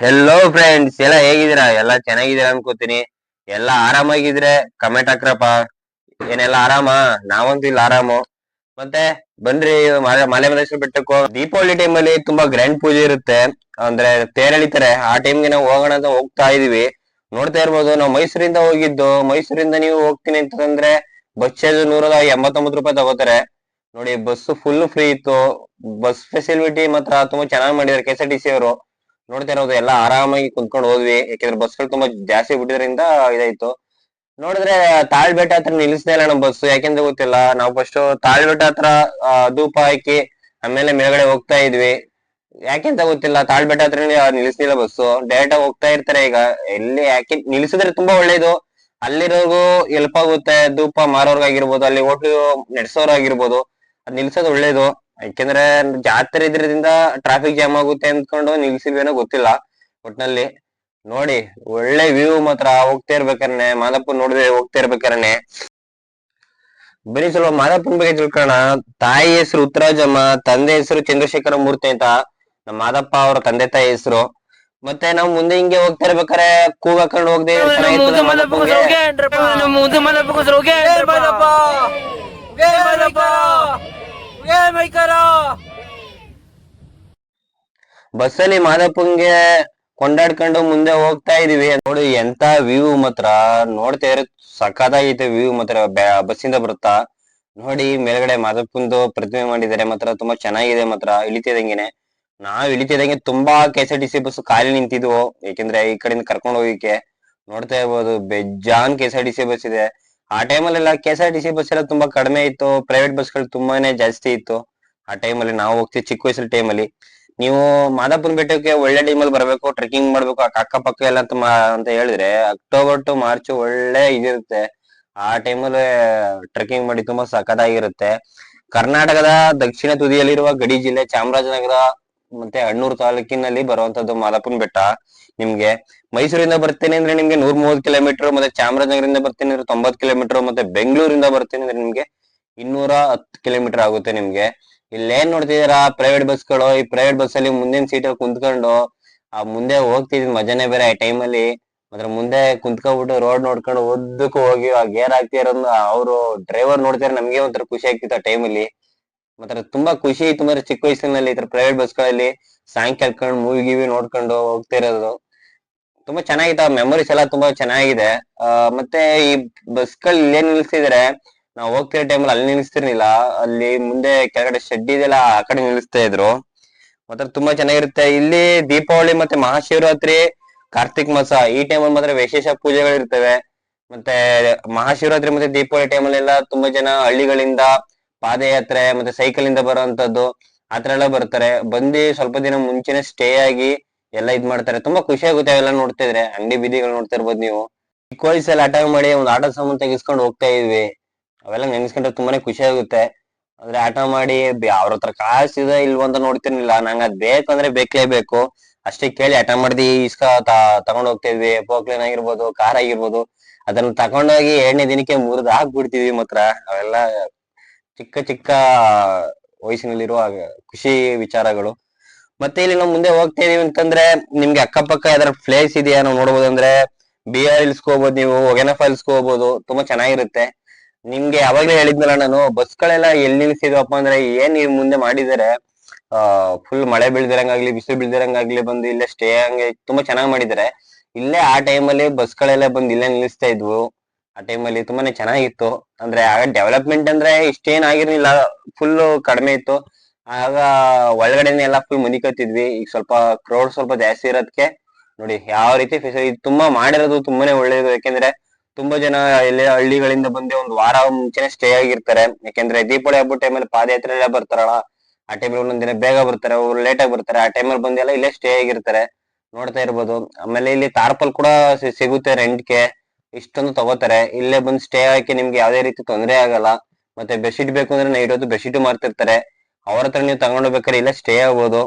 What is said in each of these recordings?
Hello friends ಎಲ್ಲ ಹೇಗಿದ್ದೀರಾ? ಎಲ್ಲ ಚೆನ್ನಾಗಿದ್ದೀರಾ ಅನ್ಕೋತೀನಿ. ಎಲ್ಲ ಆರಾಮಾಗಿದ್ರೆ ಕಮೆಂಟ್ ಹಾಕ್ರಪ್ಪ. ಏನೆಲ್ಲ ಆರಾಮ? ನಾವಂತೂ ಇಲ್ಲ ಆರಾಮು. ಮತ್ತೆ ಬನ್ರಿ ಮಲೆ ಮಲೆ ಮಲೇಶ್ವರ ಬೆಟ್ಟಕ್ಕೂ ದೀಪಾವಳಿ ಟೈಮ್ ಅಲ್ಲಿ ತುಂಬಾ ಗ್ರ್ಯಾಂಡ್ ಪೂಜೆ ಇರುತ್ತೆ. ಅಂದ್ರೆ ತೇರ್ ಎಳಿತಾರೆ. ಆ ಟೈಮ್ಗೆ ನಾವು ಹೋಗೋಣ ಅಂತ ಹೋಗ್ತಾ ಇದೀವಿ. ನೋಡ್ತಾ ಇರ್ಬೋದು, ನಾವು ಮೈಸೂರಿಂದ ಹೋಗಿದ್ದು. ಮೈಸೂರಿಂದ ನೀವು ಹೋಗ್ತೀನಿ ಅಂತಂದ್ರೆ ಬಸ್ ಚಾರ್ಜ್ ನೂರ ಎಂಬತ್ತೊಂಬತ್ತು ರೂಪಾಯಿ ತಗೋತಾರೆ. ನೋಡಿ ಬಸ್ ಫುಲ್ ಫ್ರೀ ಇತ್ತು. ಬಸ್ ಫೆಸಿಲಿಟಿ ಮಾತ್ರ ತುಂಬಾ ಚೆನ್ನಾಗಿ ಮಾಡಿದ್ದಾರೆ K S R T C ಅವರು. ನೋಡ್ತಾ ಇರೋದು, ಎಲ್ಲ ಆರಾಮಾಗಿ ಕುಂತ್ಕೊಂಡು ಹೋದ್ವಿ. ಯಾಕಂದ್ರೆ ಬಸ್ಗಳು ತುಂಬಾ ಜಾಸ್ತಿ ಬಿಟ್ಟಿದ್ರಿಂದ ಇದಾಯ್ತು. ನೋಡಿದ್ರೆ ತಾಳ್ಬೆಟ್ಟ ಹತ್ರ ನಿಲ್ಸದೆ ಇಲ್ಲ ನಮ್ಮ ಬಸ್ ಯಾಕೆಂದ್ರೆ ಗೊತ್ತಿಲ್ಲ, ನಾವು ಫಸ್ಟ್ ತಾಳ್ಬೆಟ್ಟ ಹತ್ರ ಧೂಪ ಹಾಕಿ, ಆಮೇಲೆ ಮೇಲ್ಗಡೆ ಹೋಗ್ತಾ ಇದ್ವಿ. ಯಾಕೆಂತ ಗೊತ್ತಿಲ್ಲ, ತಾಳ್ಬೆಟ್ಟ ಹತ್ರ ನಿಲ್ಲಿಸ್ಲಿಲ್ಲ ಬಸ್ಸು. ಡೈರೆಕ್ಟ್ ಆಗಿ ಹೋಗ್ತಾ ಇರ್ತಾರೆ ಈಗ. ಎಲ್ಲಿ ಯಾಕೆ ನಿಲ್ಸಿದ್ರೆ ತುಂಬಾ ಒಳ್ಳೇದು. ಅಲ್ಲಿರೋರ್ಗು ಹೆಲ್ಪ್ ಆಗುತ್ತೆ. ಧೂಪ ಮಾರೋರ್ಗಾಗಿರ್ಬೋದು, ಅಲ್ಲಿ ಹೋಟ್ಲು ನಡೆಸೋರಾಗಿರ್ಬೋದು. ಅದ್ ನಿಲ್ಸೋದು ಒಳ್ಳೇದು. ಯಾಕೆಂದ್ರೆ ಜಾತ್ರೆ ಇದ್ರಿಂದ ಟ್ರಾಫಿಕ್ ಜಾಮ್ ಆಗುತ್ತೆ ಅಂದ್ಕೊಂಡು ನಿಲ್ಸಿಲ್ವೇನೋ ಗೊತ್ತಿಲ್ಲ. ಒಟ್ನಲ್ಲಿ ನೋಡಿ ಒಳ್ಳೆ ವ್ಯೂ ಮಾತ್ರ ಹೋಗ್ತಾ ಇರ್ಬೇಕಾರೆ ಮಾದಪ್ಪ ನೋಡಿದ್ರೆ ಹೋಗ್ತಾ ಇರ್ಬೇಕಾರೆ ಬರಿ ಸ್ವಲ್ಪ ಮಾದಪ್ಪನ ಬಗ್ಗೆ ತಿಳ್ಕೊಳ್ಳೋಣ. ತಾಯಿ ಹೆಸರು ಉತ್ತರಾಜಮ್ಮ ತಂದೆ ಹೆಸರು ಚಂದ್ರಶೇಖರ ಮೂರ್ತಿ ಅಂತ ನಮ್ಮ ಮಾದಪ್ಪ ಅವರ ತಂದೆ ತಾಯಿ ಹೆಸರು. ಮತ್ತೆ ನಾವು ಮುಂದೆ ಹಿಂಗೆ ಹೋಗ್ತಾ ಇರ್ಬೇಕಾರೆ ಕೂಗ್ ಹಾಕೊಂಡು ಹೋಗ್ದೆ ಮಾದಪ್ಪಂಗೆ. ಬಸ್ಸಲ್ಲಿ ಮಾದಪ್ಪಂಗೆ ಕೊಂಡಾಡ್ಕೊಂಡು ಮುಂದೆ ಹೋಗ್ತಾ ಇದೀವಿ. ನೋಡಿ, ಎಂತ ವ್ಯೂ ಮಾತ್ರ. ನೋಡ್ತಾ ಇರೋ ಸಖತ್ತಾಗೈತೆ ವ್ಯೂ ಮಾತ್ರ. ಬಸ್ಸಿಂದ ಬರುತ್ತಾ? ನೋಡಿ, ಮೇಲ್ಗಡೆ ಮಾದಪ್ಪಂದು ಪ್ರತಿಮೆ ಮಾಡಿದ್ದಾರೆ ಮಾತ್ರ. ತುಂಬಾ ಚೆನ್ನಾಗಿದೆ ಮಾತ್ರ. ಇಳಿತಿದಂಗೆನೆ ನಾವ್ ಇಳಿತಿದಂಗೆ ತುಂಬಾ K S R T C bus ಖಾಲಿ ನಿಂತಿದ್ವು. ಏಕೆಂದ್ರೆ ಈ ಕಡೆಯಿಂದ ಕರ್ಕೊಂಡು ಹೋಗಿಕ್ಕೆ ನೋಡ್ತಾ ಇರ್ಬೋದು. ಬೆಜ್ಜಾನ್ K S R T C bus ಇದೆ. ಆ ಟೈಮಲ್ಲೆಲ್ಲ K S R T C bus ಎಲ್ಲ ತುಂಬಾ ಕಡಿಮೆ ಇತ್ತು ಪ್ರೈವೇಟ್ ಬಸ್ಗಳು ತುಂಬಾನೇ ಜಾಸ್ತಿ ಇತ್ತು ಆ ಟೈಮಲ್ಲಿ ನಾವು ಹೋಗ್ತೀವಿ ಚಿಕ್ಕ ವಯಸ್ಸಿನ ಟೈಮಲ್ಲಿ ನೀವು ಮಾದಾಪುರ ಬೆಟ್ಟಕ್ಕೆ ಒಳ್ಳೆ ಟೈಮಲ್ಲಿ ಬರಬೇಕು ಟ್ರೆಕಿಂಗ್ ಮಾಡ್ಬೇಕು ಅಕ್ಕ ಅಕ್ಕಪಕ್ಕ ಎಲ್ಲ ಅಂತ ಅಂತ ಹೇಳಿದ್ರೆ ಅಕ್ಟೋಬರ್ ಟು ಮಾರ್ಚ್ ಒಳ್ಳೆ ಇದಿರುತ್ತೆ. ಆ ಟೈಮಲ್ಲಿ ಟ್ರೆಕಿಂಗ್ ಮಾಡಿ ತುಂಬಾ ಸಖತ್ತಾಗಿರುತ್ತೆ. ಕರ್ನಾಟಕದ ದಕ್ಷಿಣ ತುದಿಯಲ್ಲಿರುವ ಗಡಿ ಜಿಲ್ಲೆ ಚಾಮರಾಜನಗರ ಮತ್ತೆ ಅಣ್ಣೂರ್ ತಾಲೂಕಿನಲ್ಲಿ ಬರುವಂತದ್ದು ಮಾಲಪ್ಪನ ಬೆಟ್ಟ. ನಿಮ್ಗೆ ಮೈಸೂರಿಂದ ಬರ್ತೀನಿ ಅಂದ್ರೆ ನಿಮ್ಗೆ ನೂರ್ ಮೂವತ್ ಕಿಲೋಮೀಟರ್ ಮತ್ತೆ ಚಾಮರಾಜನಗರಿಂದ ಬರ್ತೀನಿ ಅಂದ್ರೆ ತೊಂಬತ್ ಕಿಲೋಮೀಟರ್ ಮತ್ತೆ ಬೆಂಗಳೂರಿಂದ ಬರ್ತೀನಿ ಅಂದ್ರೆ ನಿಮ್ಗೆ ಇನ್ನೂರ ಹತ್ತು ಕಿಲೋಮೀಟರ್ ಆಗುತ್ತೆ ನಿಮ್ಗೆ. ಇಲ್ಲೇನ್ ನೋಡ್ತಿದೀರಾ ಪ್ರೈವೇಟ್ ಬಸ್ಗಳು ಈ ಪ್ರೈವೇಟ್ ಬಸ್ ಅಲ್ಲಿ ಮುಂದಿನ ಸೀಟ್ ಅಲ್ಲಿ ಕುಂತ್ಕೊಂಡು, ಆ ಮುಂದೆ ಹೋಗ್ತಿದ್ ಮಜಾನೇ ಬೇರೆ ಆ ಟೈಮ್ ಅಲ್ಲಿ. ಅದ್ರ ಮುಂದೆ ಕುಂತ್ಕೊಂಡ್ಬಿಟ್ಟು ರೋಡ್ ನೋಡ್ಕೊಂಡು ಉದ್ದಕ್ಕೂ ಹೋಗಿ ಆ ಗೇರ್ ಹಾಕ್ತಿರೋ ಅವರು ಡ್ರೈವರ್ ನೋಡ್ತಾರೆ ನಮ್ಗೆ ಒಂಥರ ಖುಷಿ ಆಗ್ತಿತ್ತು ಆ ಟೈಮ್ ಅಲ್ಲಿ. ಮಾತ್ರ ತುಂಬಾ ಖುಷಿ ಇತ್ತು ಮಾತ್ರ ಚಿಕ್ಕ ವಯಸ್ಸಿನಲ್ಲಿ ಈ ತರ ಪ್ರೈವೇಟ್ ಬಸ್ಗಳಲ್ಲಿ ಸಾಂಗ್ ಕೇಳ್ಕೊಂಡು ಮೂವಿ ಗೀವಿ ನೋಡ್ಕೊಂಡು ಹೋಗ್ತಾ ಇರೋದು. ತುಂಬಾ ಚೆನ್ನಾಗಿತ್ತು, ಆ ಮೆಮೊರೀಸ್ ಎಲ್ಲ ತುಂಬಾ ಚೆನ್ನಾಗಿದೆ. ಮತ್ತೆ ಈ ಬಸ್ಗಳು ಇಲ್ಲೇ ನಿಲ್ಸಿದ್ರೆ, ನಾವು ಹೋಗ್ತಿರೋ ಟೈಮಲ್ಲಿ ಅಲ್ಲಿ ನಿಲ್ಲಿಸ್ತಿರ್ಲಿಲ್ಲ ಅಲ್ಲಿ ಮುಂದೆ ಕೆಳಗಡೆ ಶೆಡ್ ಇದೆಲ್ಲ ಆ ಕಡೆ ನಿಲ್ಲಿಸ್ತಾ ಇದ್ರು. ಮಾತ್ರ ತುಂಬಾ ಚೆನ್ನಾಗಿರುತ್ತೆ. ಇಲ್ಲಿ ದೀಪಾವಳಿ ಮತ್ತೆ ಮಹಾಶಿವರಾತ್ರಿ, ಕಾರ್ತಿಕ್ ಮಾಸ, ಈ ಟೈಮಲ್ಲಿ ಮಾತ್ರ ವಿಶೇಷ ಪೂಜೆಗಳಿರ್ತವೆ. ಮತ್ತೆ ಮಹಾಶಿವರಾತ್ರಿ ಮತ್ತೆ ದೀಪಾವಳಿ ಟೈಮಲ್ಲೆಲ್ಲ ತುಂಬಾ ಜನ ಹಳ್ಳಿಗಳಿಂದ ಪಾದಯಾತ್ರೆ, ಮತ್ತೆ ಸೈಕಲ್ ಇಂದ ಬರುವಂತದ್ದು ಆತರ ಎಲ್ಲ ಬರ್ತಾರೆ. ಬಂದಿ ಸ್ವಲ್ಪ ದಿನ ಮುಂಚೆನೆ ಸ್ಟೇ ಆಗಿ ಎಲ್ಲ ಇದ್ ಮಾಡ್ತಾರೆ. ತುಂಬಾ ಖುಷಿ ಆಗುತ್ತೆ ಅವೆಲ್ಲ ನೋಡ್ತಾ ಇದ್ರೆ ಅಂಗಡಿ ಬೀದಿಗಳು ನೋಡ್ತಾ ಇರ್ಬೋದು ನೀವು. ಚಿಕ್ಕ ವಯಸ್ಸಲ್ಲಿ ಆಟ ಮಾಡಿ ಒಂದ್ ಆಟೋ ಸಾಮಾನ್ ತೆಗಿಸ್ಕೊಂಡು ಹೋಗ್ತಾ ಇದ್ವಿ. ಅವೆಲ್ಲ ನೆನೆಸ್ಕೊಂಡ್ರೆ ತುಂಬಾನೇ ಖುಷಿ ಆಗುತ್ತೆ. ಅಂದ್ರೆ ಆಟ ಮಾಡಿ ಅವ್ರ ಹತ್ರ ಕಾಸಿದ ಇಲ್ವ ಅಂತ ನೋಡ್ತಿರ್ಲಿಲ್ಲ. ನಂಗೆ ಅದ್ ಬೇಕಂದ್ರೆ ಬೇಕೇ ಬೇಕು. ಅಷ್ಟೇ ಕೇಳಿ ಆಟ ಮಾಡ್ದಿ ಇಸ್ಕ ತಗೊಂಡ್ ಹೋಗ್ತಾ ಇದ್ವಿ. ಪೋಕ್ಲೇನ್ ಆಗಿರ್ಬೋದು ಕಾರ್ ಆಗಿರ್ಬೋದು. ಅದನ್ನ ತಗೊಂಡೋಗಿ ಎರಡನೇ ದಿನಕ್ಕೆ ಮುರಿದು ಹಾಕ್ಬಿಡ್ತಿದ್ವಿ ಮಾತ್ರ. ಅವೆಲ್ಲ ಚಿಕ್ಕ ಚಿಕ್ಕ ವಯಸ್ಸಿನಲ್ಲಿರುವ ಖುಷಿ ವಿಚಾರಗಳು. ಮತ್ತೆ ಇಲ್ಲಿ ನಾವು ಮುಂದೆ ಹೋಗ್ತಾ ಇದೀವಿ ಅಂತಂದ್ರೆ, ನಿಮ್ಗೆ ಅಕ್ಕಪಕ್ಕ ಯಾವ್ದಾರ ಪ್ಲೇಸ್ ಇದೆಯಾ ನಾವು ನೋಡಬಹುದು ಅಂದ್ರೆ ಬಿ ಆರ್ ನೀವು ಒಗೆನ ಫಾಲ್ಸ್ ಹೋಗ್ಬೋದು, ತುಂಬಾ ಚೆನ್ನಾಗಿರುತ್ತೆ. ನಿಮ್ಗೆ ಯಾವಾಗ್ಲೇ ಹೇಳಿದ್ನಲ್ಲ ನಾನು ಬಸ್ಗಳೆಲ್ಲ ಎಲ್ಲಿ ನಿಲ್ಸಿದ್ವಪ್ಪ ಅಂದ್ರೆ, ಏನ್ ಈ ಮುಂದೆ ಮಾಡಿದರೆ, ಆ ಫುಲ್ ಮಳೆ ಬೀಳ್ದಿರಂಗಾಗ್ಲಿ, ಬಿಸಿಲು ಬೀಳ್ದಿರಂಗಾಗ್ಲಿ ಬಂದು ಇಲ್ಲೇ ಸ್ಟೇ ಹಂಗೆ ತುಂಬಾ ಚೆನ್ನಾಗಿ ಮಾಡಿದರೆ, ಇಲ್ಲೇ ಆ ಟೈಮಲ್ಲಿ ಬಸ್ಗಳೆಲ್ಲ ಬಂದು ಇಲ್ಲೇ ನಿಲ್ಲಿಸ್ತಾ ಇದ್ವು. ಆ ಟೈಮಲ್ಲಿ ತುಂಬಾನೇ ಚೆನ್ನಾಗಿತ್ತು. ಅಂದ್ರೆ ಆಗ ಡೆವಲಪ್ಮೆಂಟ್ ಅಂದ್ರೆ ಇಷ್ಟೇನ್ ಆಗಿರ್ಲಿಲ್ಲ. ಫುಲ್ ಕಡಿಮೆ ಇತ್ತು. ಆಗ ಒಳಗಡೆನೆ ಎಲ್ಲ ಫುಲ್ ಮುನಿಕತ್ತಿದ್ವಿ. ಈಗ ಸ್ವಲ್ಪ ಕ್ರೌಡ್ ಸ್ವಲ್ಪ ಜಾಸ್ತಿ ಇರೋದಕ್ಕೆ ನೋಡಿ ಯಾವ ರೀತಿ ಫೆಸಿಲಿಟಿ ತುಂಬಾ ಮಾಡಿರೋದು ತುಂಬಾನೇ ಒಳ್ಳೇದು. ಯಾಕೆಂದ್ರೆ ತುಂಬಾ ಜನ ಎಲ್ಲೇ ಹಳ್ಳಿಗಳಿಂದ ಬಂದು ಒಂದು ವಾರ ಮುಂಚೆನೆ ಸ್ಟೇ ಆಗಿರ್ತಾರೆ. ಯಾಕೆಂದ್ರೆ ದೀಪಾವಳಿ ಹಬ್ಬದ ಟೈಮಲ್ಲಿ ಪಾದಯಾತ್ರೆ ಎಲ್ಲ ಬರ್ತಾರಲ್ಲ, ಆ ಟೈಮಲ್ಲಿ ಒಂದೊಂದ್ ದಿನ ಬೇಗ ಬರ್ತಾರೆ. ಅವ್ರು ಲೇಟ್ ಆಗಿ ಬರ್ತಾರೆ. ಆ ಟೈಮಲ್ಲಿ ಬಂದೆಲ್ಲ ಇಲ್ಲೇ ಸ್ಟೇ ಆಗಿರ್ತಾರೆ. ನೋಡ್ತಾ ಇರ್ಬೋದು. ಆಮೇಲೆ ಇಲ್ಲಿ ತಾರ್ಪಲ್ ಕೂಡ ಸಿಗುತ್ತೆ ರೆಂಟ್ಗೆ ಇಷ್ಟೊಂದು ತಗೋತಾರೆ. ಇಲ್ಲೇ ಬಂದು ಸ್ಟೇ ಹಾಕಿ ನಿಮ್ಗೆ ಯಾವ್ದೇ ರೀತಿ ತೊಂದರೆ ಆಗಲ್ಲ. ಮತ್ತೆ ಬೆಡ್ಶೀಟ್ ಬೇಕು ಅಂದ್ರೆ ನೈಟ್ ಹೊತ್ತು ಬೆಡ್ಶೀಟ್ ಮಾರ್ತಿರ್ತಾರೆ ಅವ್ರ ಹತ್ರ ನೀವು ತಗೊಂಡೋಗ್ಬೇಕಾದ್ರೆ ಇಲ್ಲ ಸ್ಟೇ ಆಗ್ಬೋದು.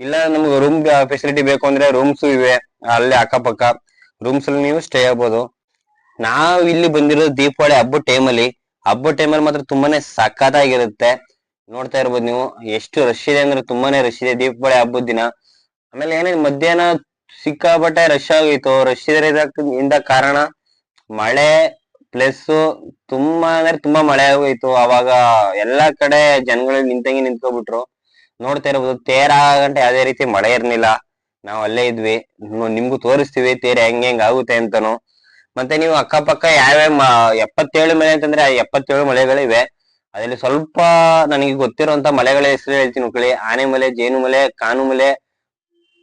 ಇಲ್ಲ, ನಮ್ಗೆ ರೂಮ್ ಫೆಸಿಲಿಟಿ ಬೇಕು ಅಂದ್ರೆ ರೂಮ್ಸ್ ಇವೆ. ಅಲ್ಲೇ ಅಕ್ಕಪಕ್ಕ. ರೂಮ್ಸ್ ಅಲ್ಲಿ ನೀವು ಸ್ಟೇ ಆಗ್ಬೋದು. ನಾವು ಇಲ್ಲಿ ಬಂದಿರೋದು ದೀಪಾವಳಿ ಹಬ್ಬದ ಟೈಮಲ್ಲಿ ಹಬ್ಬದ ಟೈಮಲ್ಲಿ ಮಾತ್ರ ತುಂಬಾನೇ ಸಖತ್ತಾಗಿರುತ್ತೆ. ನೋಡ್ತಾ ಇರ್ಬೋದು ನೀವು. ಎಷ್ಟು ರಶ್ ಇದೆ ಅಂದ್ರೆ ತುಂಬಾನೇ ರಶ್ ಇದೆ ದೀಪಾವಳಿ ಹಬ್ಬದ ದಿನ. ಆಮೇಲೆ ಏನೇ ಮಧ್ಯಾಹ್ನ ಸಿಕ್ಕಾಪಟ್ಟೆ ರಶ್ ಆಗೋಯ್ತು ರಶ್ ಇಂದ ಕಾರಣ ಮಳೆ ಪ್ಲಸ್ ತುಂಬಾ ಅಂದ್ರೆ ತುಂಬಾ ಮಳೆ ಆಗೋಯ್ತು. ಅವಾಗ ಎಲ್ಲಾ ಕಡೆ ಜನಗಳು ನಿಂತಂಗೆ ನಿಂತ್ಕೊಬಿಟ್ರು. ನೋಡ್ತಾ ಇರ್ಬೋದು, ತೇರ ಗಂಟೆ ಯಾವ್ದೇ ರೀತಿ ಮಳೆ ಇರ್ಲಿಲ್ಲ. ನಾವ್ ಅಲ್ಲೇ ಇದ್ವಿ. ನಿಮ್ಗೂ ತೋರಿಸ್ತೀವಿ, ತೇರೆ ಹೆಂಗ್ ಹೆಂಗ್ ಆಗುತ್ತೆ ಅಂತಾನು. ಮತ್ತೆ ನೀವು ಅಕ್ಕಪಕ್ಕ ಯಾವ್ಯಾವ ಎಪ್ಪತ್ತೇಳು ಮಳೆ ಅಂತಂದ್ರೆ ಎಪ್ಪತ್ತೇಳು ಮಳೆಗಳಿವೆ. ಅದ್ರಲ್ಲಿ ಸ್ವಲ್ಪ ನನಗೆ ಗೊತ್ತಿರುವಂತ ಮಳೆಗಳ ಹೆಸರು ಹೇಳ್ತೀನಿ ಮಕ್ಕಳಿ. ಆನೆಮಲೆ ಕಾನು ಮಳೆ,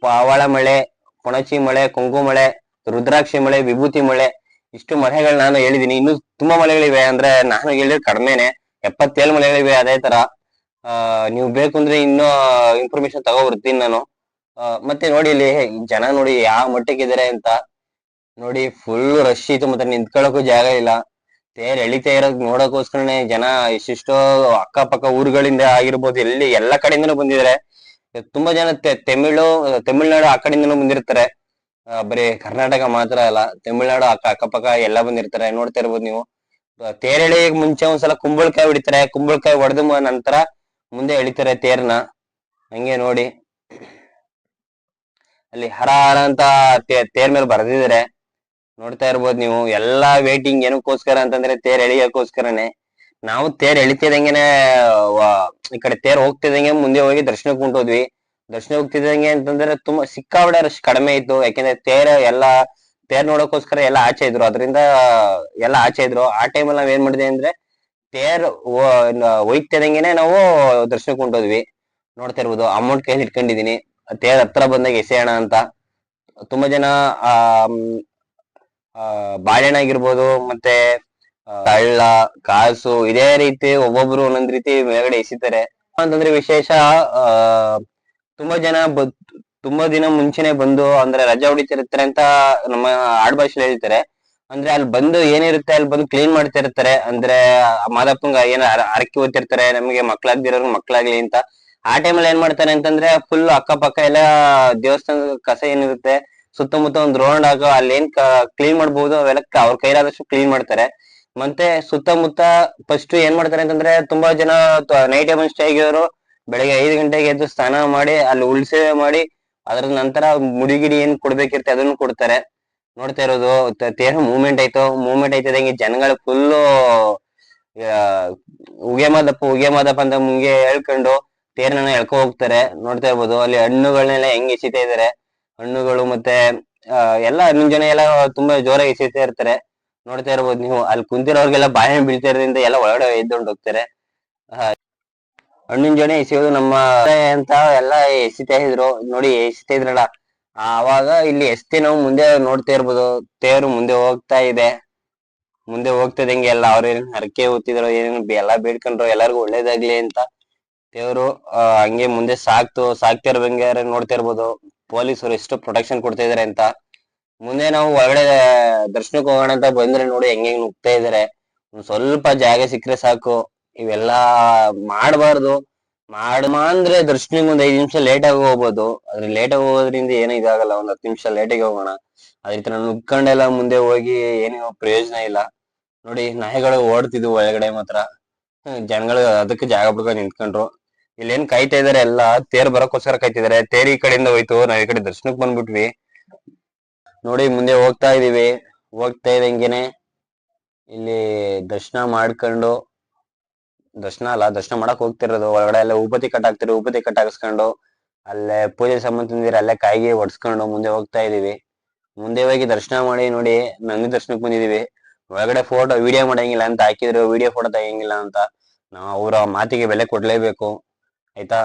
ಪಾವಳ ಮಳೆ, ಕೊಣಚಿ ಮಳೆ ಕೊಂಕು ಮಳೆ, ರುದ್ರಾಕ್ಷಿ ಮಳೆ, ವಿಭೂತಿ ಮಳೆ ಇಷ್ಟು ಮಲೆಗಳು ನಾನು ಹೇಳಿದೀನಿ. ಇನ್ನು ತುಂಬಾ ಮಳೆಗಳಿವೆ ಅಂದ್ರೆ ನಾನು ಹೇಳಿದ್ರೆ ಕಡಿಮೆನೆ ಎಪ್ಪತ್ತೇಳು ಮಳೆಗಳಿವೆ ಅದೇ ತರ. ನೀವು ಬೇಕು ಅಂದ್ರೆ ಇನ್ನೂ ಇನ್ಫಾರ್ಮೇಶನ್ ತಗೋಬರ್ತೀನಿ ನಾನು. ಮತ್ತೆ ನೋಡಿ ಇಲ್ಲಿ ಜನ ನೋಡಿ ಯಾವ ಮಟ್ಟಕ್ಕೆ ಇದಾರೆ ಅಂತ. ನೋಡಿ ಫುಲ್ ರಶ್ ಇತ್ತು ಮತ್ತೆ ನಿಂತ್ಕೊಳ್ಳೋಕು ಜಾಗ ಇಲ್ಲ. ತೇರ್ ಎಳಿತಾ ಇರೋದ್ ನೋಡೋಕೋಸ್ಕರನೇ ಜನ ಎಷ್ಟೆಷ್ಟೋ ಅಕ್ಕಪಕ್ಕ ಊರುಗಳಿಂದ ಆಗಿರ್ಬೋದು, ಎಲ್ಲಿ ಎಲ್ಲಾ ಕಡೆಯಿಂದನೂ ಬಂದಿದ್ದಾರೆ ತುಂಬಾ ಜನ ತಮಿಳು, ತಮಿಳ್ನಾಡು ಆ ಕಡೆಯಿಂದನೂ ಬಂದಿರ್ತಾರೆ. ಬರೀ ಕರ್ನಾಟಕ ಮಾತ್ರ ಅಲ್ಲ, ತಮಿಳ್ನಾಡು ಅಕ್ಕ ಅಕ್ಕಪಕ್ಕ ಎಲ್ಲ ಬಂದಿರ್ತಾರೆ, ನೋಡ್ತಾ ಇರ್ಬೋದು ನೀವು. ತೇರೆಳಿ ಮುಂಚೆ ಒಂದ್ಸಲ ಕುಂಬಳಕಾಯಿ ಹೊಡಿತಾರೆ, ಕುಂಬಳಕಾಯಿ ಹೊಡೆದ ನಂತರ ಮುಂದೆ ಎಳಿತಾರೆ ತೇರ್ನ. ಹಂಗೆ ನೋಡಿ. ಅಲ್ಲಿ ಹರ ಹರ ಅಂತ ತೇರ್ ಮೇಲೆ ಬರ್ದಿದ್ರೆ ನೋಡ್ತಾ ಇರ್ಬೋದು ನೀವು, ಎಲ್ಲಾ ವೇಟಿಂಗ್ ಏನಕ್ಕೋಸ್ಕರ ಅಂತಂದ್ರೆ ತೇರ್ ಎಳಿಯಕ್ಕೋಸ್ಕರನೇ ನಾವು ತೇರ್ ಎಳಿತಿದಂಗೆನೆ ಈ ಕಡೆ ತೇರ್ ಹೋಗ್ತಿದಂಗೆ ಮುಂದೆ ಹೋಗಿ ದರ್ಶನಕ್ಕೆ ಹೊಂಟೋದ್ವಿ. ದರ್ಶನ ಹೋಗ್ತಿದಂಗೆ ಅಂತಂದ್ರೆ ತುಂಬಾ ಸಿಕ್ಕಾಪಟ್ಟೆ ರಶ್ ಕಡಿಮೆ ಇತ್ತು. ಯಾಕೆಂದ್ರೆ ತೇರ್ ಎಲ್ಲಾ ತೇರ್ ನೋಡೋಕೋಸ್ಕರ ಎಲ್ಲ ಆಚೆ ಇದ್ರು. ಅದರಿಂದ ಎಲ್ಲ ಆಚೆ ಇದ್ರು. ಆ ಟೈಮಲ್ಲಿ ನಾವ್ ಏನ್ ಮಾಡಿದೆ ಅಂದ್ರೆ ತೇರ್ ಒಯ್ತಿದಂಗೆನೆ ನಾವು ದರ್ಶನಕ್ಕೆ ಹೊಂಟೋದ್ವಿ. ನೋಡ್ತಾ ಇರ್ಬೋದು ಅಮೌಂಟ್ ಕೈಲಿ ಇಟ್ಕೊಂಡಿದೀನಿ ತೇರ್ ಹತ್ರ ಬಂದಾಗ ಎಸೆಯೋಣ ಅಂತ. ತುಂಬಾ ಜನ, ಆ ಬಾಳೆಹಣ್ಣ ಆಗಿರ್ಬೋದು, ಮತ್ತೆ ಕಳ್ಳ ಕಾಸು, ಇದೇ ರೀತಿ, ಒಬ್ಬೊಬ್ರು ಒಂದೊಂದ್ ರೀತಿ ಮೇಲ್ಗಡೆ ಎಸಿತಾರೆ. ಅಂತಂದ್ರೆ ವಿಶೇಷ, ಆ ತುಂಬಾ ಜನ ತುಂಬಾ ದಿನ ಮುಂಚೆನೆ ಬಂದು ಅಂದ್ರೆ ರಜಾ ಹೊಡಿತಿರ್ತಾರೆ ಅಂತ ನಮ್ಮ ಆಡ್ಭಾಷೆಲಿ ಹೇಳ್ತಾರೆ. ಅಂದ್ರೆ ಅಲ್ಲಿ ಬಂದು ಏನಿರುತ್ತೆ ಅಲ್ಲಿ ಬಂದು ಕ್ಲೀನ್ ಮಾಡ್ತಿರ್ತಾರೆ ಅಂದ್ರೆ ಮಾದಪ್ಪಂಗ ಏನ್ ಅರಕಿ ಓದ್ತಿರ್ತಾರೆ, ನಮಗೆ ಮಕ್ಳಾಗ್ದಿರೋರ್ಗೆ ಮಕ್ಳಾಗ್ಲಿ ಅಂತ. ಆ ಟೈಮಲ್ಲಿ ಏನ್ ಮಾಡ್ತಾರೆ ಅಂತಂದ್ರೆ ಫುಲ್ ಅಕ್ಕಪಕ್ಕ ಎಲ್ಲ ದೇವಸ್ಥಾನದ ಕಸ ಏನಿರುತ್ತೆ, ಸುತ್ತಮುತ್ತ ಒಂದ್ ರೌಂಡ್ ಆಗೋ ಅಲ್ಲಿ ಏನ್ ಕ್ಲೀನ್ ಮಾಡ್ಬೋದು ಅವೆಲ್ಲ ಅವ್ರ ಕೈಲಾದಷ್ಟು ಕ್ಲೀನ್ ಮಾಡ್ತಾರೆ. ಮತ್ತೆ ಸುತ್ತಮುತ್ತ ಫಸ್ಟ್ ಏನ್ ಮಾಡ್ತಾರೆ ಅಂತಂದ್ರೆ ತುಂಬಾ ಜನ ನೈಟ್ ಟೈಮ್ ಸ್ಟೇ ಆಗಿರೋರು ಬೆಳಗ್ಗೆ ಐದು ಗಂಟೆಗೆ ಎದ್ದು ಸ್ನಾನ ಮಾಡಿ, ಅಲ್ಲಿ ಉಳ್ಸೇವೆ ಮಾಡಿ, ಅದ್ರ ನಂತರ ಮುಡಿಗಿಡಿ ಏನ್ ಕೊಡ್ಬೇಕಿರ್ತೆ ಅದನ್ನು ಕೊಡ್ತಾರೆ. ನೋಡ್ತಾ ಇರೋದು ತೇರ ಮೂವ್ಮೆಂಟ್ ಆಯ್ತು. ಮೂವ್ಮೆಂಟ್ ಆಯ್ತದಂಗೆ ಜನಗಳು ಫುಲ್ಲು ಉಗೆ ಮಾದಪ್ಪ ಉಗೆ ಮಾದಪ್ಪ ಅಂತ ಮುಂಗೆ ಹೇಳ್ಕೊಂಡು ತೇರನ್ನ ಎಳ್ಕೊ ಹೋಗ್ತಾರೆ. ನೋಡ್ತಾ ಇರ್ಬೋದು, ಅಲ್ಲಿ ಹಣ್ಣುಗಳನ್ನೆಲ್ಲ ಹೆಂಗ್ ಎಸಿತಾ ಇದಾರೆ. ಹಣ್ಣುಗಳು ಮತ್ತೆ ಎಲ್ಲ ಹಣ್ಣಿನ ಜನ ಎಲ್ಲ ತುಂಬಾ ಜೋರಾಗಿ ಎಸಿತಾ ಇರ್ತಾರೆ. ನೋಡ್ತಾ ಇರ್ಬೋದು ನೀವು, ಅಲ್ಲಿ ಕುಂತಿರೋರ್ಗೆಲ್ಲ ಬಾಯ ಬೀಳ್ತಾ ಇರೋದ್ರಿಂದ ಎಲ್ಲ ಒಳಗಡೆ ಎದ್ದೊಂಡು ಹೋಗ್ತಾರೆ. ಹಣ್ಣಿನ ಜೋಡಿ ಎಸೆಯೋದು ನಮ್ಮ ಅಂತ ಎಲ್ಲ ಎಸಿತಾ ಇದ್ರು. ನೋಡಿ ಎಸಿತಾ ಇದ್ರಲ್ಲ. ಆವಾಗ ಇಲ್ಲಿ ಎಸ್ತಿ ನಾವು ಮುಂದೆ ನೋಡ್ತಾ ಇರ್ಬೋದು, ತೇರು ಮುಂದೆ ಹೋಗ್ತಾ ಇದೆ. ಮುಂದೆ ಹೋಗ್ತದಂಗೆ ಎಲ್ಲ ಅವ್ರ ಏನ್ ಹರಕೆ ಹೋಗ್ತಿದ್ರು ಏನೇನು ಎಲ್ಲಾ ಬೇಡ್ಕೊಂಡ್ರು, ಎಲ್ಲರಿಗೂ ಒಳ್ಳೇದಾಗ್ಲಿ ಅಂತ ದೇವ್ರು ಹಂಗೆ ಮುಂದೆ ಸಾಕ್ತು, ಸಾಕ್ತಾ ಇರ್ಬಂಗೆ ನೋಡ್ತಾ ಇರ್ಬೋದು. ಪೊಲೀಸರು ಎಷ್ಟು ಪ್ರೊಟೆಕ್ಷನ್ ಕೊಡ್ತಾ ಇದಾರೆ ಅಂತ. ಮುಂದೆ ನಾವು ಒಳಗಡೆ ದರ್ಶನಕ್ಕೆ ಹೋಗೋಣ ಅಂತ ಬಂದ್ರೆ ನೋಡಿ ಹೆಂಗೆ ನುಗ್ತಾ ಇದಾರೆ. ಸ್ವಲ್ಪ ಜಾಗ ಸಿಕ್ಕರೆ ಸಾಕು. ಇವೆಲ್ಲಾ ಮಾಡಬಾರ್ದು. ಮಾಡಮಾ ಅಂದ್ರೆ ದರ್ಶನಿಗೆ ಒಂದ್ ಐದ್ ನಿಮಿಷ ಲೇಟ್ ಆಗಿ ಹೋಗ್ಬೋದು. ಆದ್ರೆ ಲೇಟ್ ಆಗಿ ಹೋಗೋದ್ರಿಂದ ಏನೂ ಇದಾಗಲ್ಲ. ಒಂದ್ ಹತ್ತು ನಿಮಿಷ ಲೇಟಾಗಿ ಹೋಗೋಣ. ಅದೇ ತರ ನುಗ್ಕೊಂಡೆಲ್ಲ ಮುಂದೆ ಹೋಗಿ ಏನು ಪ್ರಯೋಜನ ಇಲ್ಲ. ನೋಡಿ, ನಾಯಿಗಳು ಓಡ್ತಿದ್ವು ಒಳಗಡೆ ಮಾತ್ರ. ಜನಗಳು ಅದಕ್ಕೆ ಜಾಗ ಬಿಡ್ಕೊಂಡು ನಿಂತ್ಕೊಂಡ್ರು. ಇಲ್ಲೇನ್ ಕಾಯ್ತಾ ಇದಾರೆ ಎಲ್ಲ? ತೇರ್ ಬರೋಕ್ಕೋಸ್ಕರ ಕಾಯ್ತಿದಾರೆ ತೇರ್ ಈ ಕಡೆಯಿಂದ ಹೋಯ್ತು. ನಾವ್ ಈ ಕಡೆ ದರ್ಶನಕ್ ಬಂದ್ಬಿಟ್ವಿ. ನೋಡಿ, ಮುಂದೆ ಹೋಗ್ತಾ ಇದೀವಿ. ಹೋಗ್ತಾ ಇದಂಗೆನೆ ಇಲ್ಲಿ ದರ್ಶನ ಮಾಡ್ಕೊಂಡು ದರ್ಶನ ಅಲ್ಲ, ದರ್ಶನ ಮಾಡಕ್ ಹೋಗ್ತಿರೋದು. ಒಳಗಡೆ ಎಲ್ಲ ಉಪತಿ ಕಟ್ ಹಾಕ್ತಿರೋ ಉಪತಿ ಕಟ್ ಹಾಕಿಸ್ಕೊಂಡು ಅಲ್ಲೇ ಪೂಜೆ ಸಂಬಂಧ ಅಲ್ಲೇ ಕಾಯಿಗೆ ಒಡ್ಸ್ಕೊಂಡು ಮುಂದೆ ಹೋಗ್ತಾ ಇದೀವಿ. ಮುಂದೆ ಹೋಗಿ ದರ್ಶನ ಮಾಡಿ ನೋಡಿ, ನಂದಿ ದರ್ಶನಕ್ಕೆ ಬಂದಿದೀವಿ. ಒಳಗಡೆ ಫೋಟೋ, ವಿಡಿಯೋ ಮಾಡಂಗಿಲ್ಲ ಅಂತ ಹಾಕಿದ್ರು, ವಿಡಿಯೋ ಫೋಟೋ ತೆಗಿಯಂಗಿಲ್ಲ ಅಂತ ನಾವು ಅವರ ಮಾತಿಗೆ ಬೆಲೆ ಕೊಡ್ಲೇಬೇಕು. ಆಯ್ತಾ?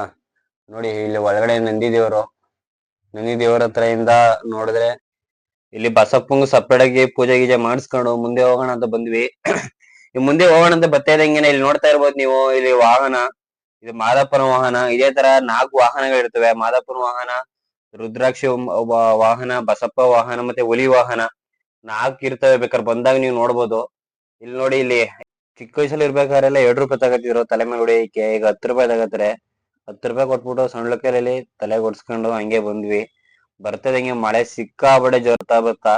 ನೋಡಿ, ಇಲ್ಲಿ ಒಳಗಡೆ ನಂದಿ ದೇವರು. ನಂದಿ ದೇವರ ಹತ್ರ ಇಂದ ನೋಡಿದ್ರೆ ಇಲ್ಲಿ ಬಸಪ್ಪಂಗು ಸಪ್ರೇಟ್ ಆಗಿ ಪೂಜೆ ಗೀಜೆ ಮಾಡಿಸ್ಕೊಂಡು ಮುಂದೆ ಹೋಗೋಣ ಅಂತ ಬಂದ್ವಿ. ಈ ಮುಂದೆ ಹೋಗೋಣ ಅಂತ ಬರ್ತಾ ಇದ್ದಂಗೆನೆ ಇಲ್ಲಿ ನೋಡ್ತಾ ಇರ್ಬೋದು ನೀವು, ಇಲ್ಲಿ ವಾಹನ, ಇದು ಮಾದಪ್ಪನ ವಾಹನ, ಇದೇ ತರ ನಾಲ್ಕು ವಾಹನಗಳಿರ್ತವೆ ಮಾದಪ್ಪನ ವಾಹನ, ರುದ್ರಾಕ್ಷಿ ವಾಹನ, ಬಸಪ್ಪ ವಾಹನ ಮತ್ತೆ ಹುಲಿ ವಾಹನ, ನಾಲ್ಕು ಇರ್ತವೆ ಬೇಕಾದ್ರೆ ಬಂದಾಗ ನೀವು ನೋಡ್ಬೋದು. ಇಲ್ಲಿ ನೋಡಿ, ಇಲ್ಲಿ ಚಿಕ್ಕ ವಯಸ್ಸಲ್ಲಿ ಇರ್ಬೇಕಾರೆಲ್ಲ ಎರಡು ರೂಪಾಯಿ ತಗೋತಿದ್ರು, ತಲೆ ಮೇಲೆ ಹೊಡಿಯಕ್ಕೆ ಈಗ ಹತ್ತು ರೂಪಾಯಿ ತಗೋತಾರೆ. ಹತ್ತು ರೂಪಾಯಿ ಕೊಟ್ಬಿಟ್ಟು ಸಣ್ಣ ಕೈಯಲ್ಲಿ ತಲೆ ಒಡ್ಸ್ಕೊಂಡು ಹಂಗೆ ಬಂದ್ವಿ. ಬರ್ತದಂಗೆ ಮಳೆ ಸಿಕ್ಕಾಬಡೆ ಜೋರ್ತಾ ಬರ್ತಾ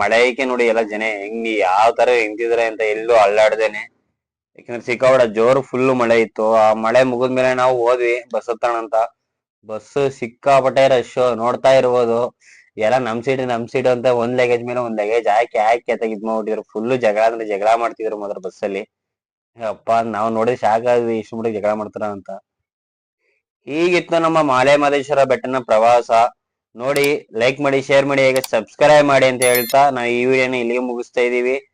ಮಳೆಗೆ ನೋಡಿ ಎಲ್ಲ ಜನ, ಹೆಂಗ್ ಯಾವ ತರ ಹೆಂಗಿದ್ರೆ ಅಂತ ಎಲ್ಲೂ ಅಲ್ಲಾಡ್ದೇನೆ. ಯಾಕಂದ್ರೆ ಸಿಕ್ಕಾಪಡ ಜೋರು ಫುಲ್ ಮಳೆ ಇತ್ತು. ಆ ಮಳೆ ಮುಗಿದ್ಮೇಲೆ ನಾವು ಹೋದ್ವಿ ಬಸ್ ಹತ್ತಣ ಅಂತ. ಬಸ್ ಸಿಕ್ಕಾಪಟ್ಟೆ ರಶ್ ನೋಡ್ತಾ ಇರ್ಬೋದು. ಎಲ್ಲ ನಮ್ ಸೀಟ್ ನಮ್ ಸೀಟ್ ಅಂತ ಒಂದ್ ಲಗೇಜ್ ಮೇಲೆ ಒಂದ್ ಲಗೇಜ್ ಹಾಕಿ ಹಾಕಿ ಅತ್ತಾಗ ಇದ್ ಫುಲ್ ಜಗಳ ಅಂದ್ರೆ ಜಗಳ ಮಾಡ್ತಿದ್ರು ಮಾತ್ರ ಬಸ್ಸಲ್ಲಿ ಅಪ್ಪ ನಾವ್ ನೋಡಿ ಶಾಕ್ ಆದ್ವಿ, ಇಷ್ಟು ಜಗಳ ಮಾಡ್ತಾರ ಅಂತ. ಹೀಗಿತ್ತು ನಮ್ಮ ಮಾಲೆ ಮಹದೇಶ್ವರ ಬೆಟ್ಟನ ಪ್ರವಾಸ. ನೋಡಿ ಲೈಕ್ ಮಾಡಿ ಶೇರ್ ಮಾಡಿ, ಹಾಗೆ ಸಬ್ಸ್ಕ್ರೈಬ್ ಮಾಡಿ ಅಂತ ಹೇಳ್ತಾ ನಾವು ಈ ವಿಡಿಯೋನ ಇಲ್ಲಿಗೆ ಮುಗಿಸ್ತಾ ಇದೀವಿ